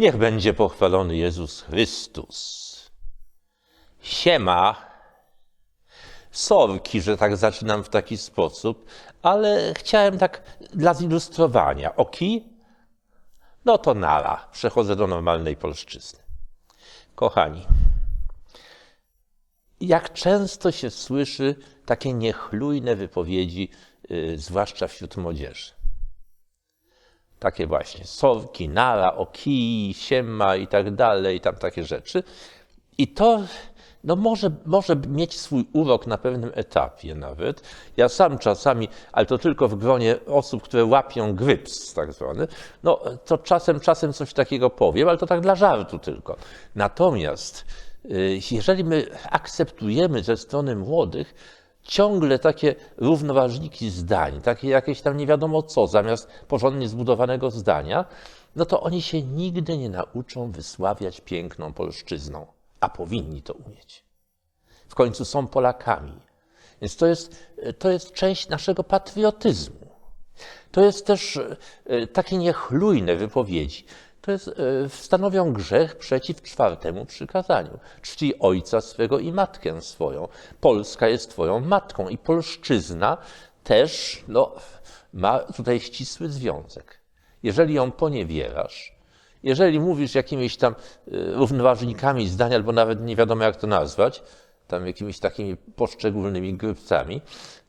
Niech będzie pochwalony Jezus Chrystus. Siema. Sorki, że tak zaczynam w taki sposób, ale chciałem tak dla zilustrowania. Oki? No to nara. Przechodzę do normalnej polszczyzny. Kochani, jak często się słyszy takie niechlujne wypowiedzi, yy, zwłaszcza wśród młodzieży. Takie właśnie sorki, nara, oki, siema i tak dalej, tam takie rzeczy. I to no może, może mieć swój urok na pewnym etapie nawet. Ja sam czasami, ale to tylko w gronie osób, które łapią gryps tak zwany, no to czasem, czasem coś takiego powiem, ale to tak dla żartu tylko. Natomiast y, jeżeli my akceptujemy ze strony młodych ciągle takie równoważniki zdań, takie jakieś tam nie wiadomo co, zamiast porządnie zbudowanego zdania, no to oni się nigdy nie nauczą wysławiać piękną polszczyzną, a powinni to umieć. W końcu są Polakami. Więc to jest, to jest część naszego patriotyzmu. To jest też e, takie niechlujne wypowiedzi. To jest, e, stanowią grzech przeciw czwartemu przykazaniu. Czci ojca swego i matkę swoją. Polska jest twoją matką i polszczyzna też no, ma tutaj ścisły związek. Jeżeli ją poniewierasz, jeżeli mówisz jakimiś tam e, równoważnikami zdania, albo nawet nie wiadomo jak to nazwać, tam jakimiś takimi poszczególnymi grupcami,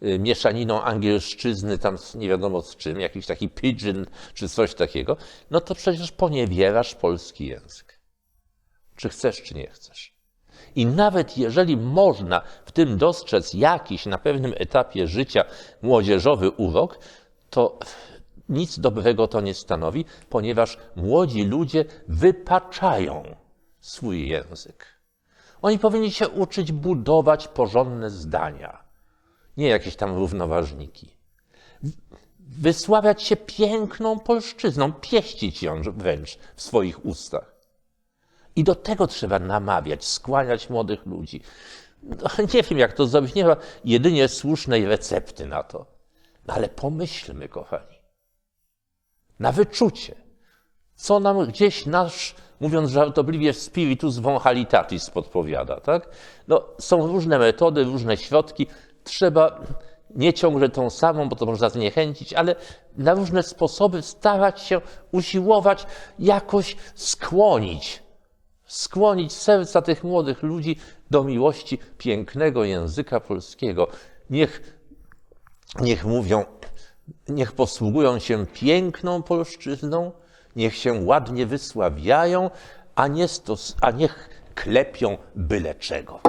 y, mieszaniną angielszczyzny tam nie wiadomo z czym, jakiś taki pidgin czy coś takiego, no to przecież poniewierasz polski język. Czy chcesz, czy nie chcesz. I nawet jeżeli można w tym dostrzec jakiś na pewnym etapie życia młodzieżowy urok, to nic dobrego to nie stanowi, ponieważ młodzi ludzie wypaczają swój język. Oni powinni się uczyć budować porządne zdania, nie jakieś tam równoważniki. Wysławiać się piękną polszczyzną, pieścić ją wręcz w swoich ustach. I do tego trzeba namawiać, skłaniać młodych ludzi. No, nie wiem, jak to zrobić, nie ma jedynie słusznej recepty na to. No, ale pomyślmy, kochani, na wyczucie, co nam gdzieś nasz mówiąc żartobliwie, spiritus vonhalitatis podpowiada. Tak? No, są różne metody, różne środki. Trzeba nie ciągle tą samą, bo to można zniechęcić, ale na różne sposoby starać się usiłować jakoś skłonić, skłonić serca tych młodych ludzi do miłości pięknego języka polskiego. Niech, niech mówią, niech posługują się piękną polszczyzną, niech się ładnie wysławiają, a, nie stos, a niech klepią byle czego.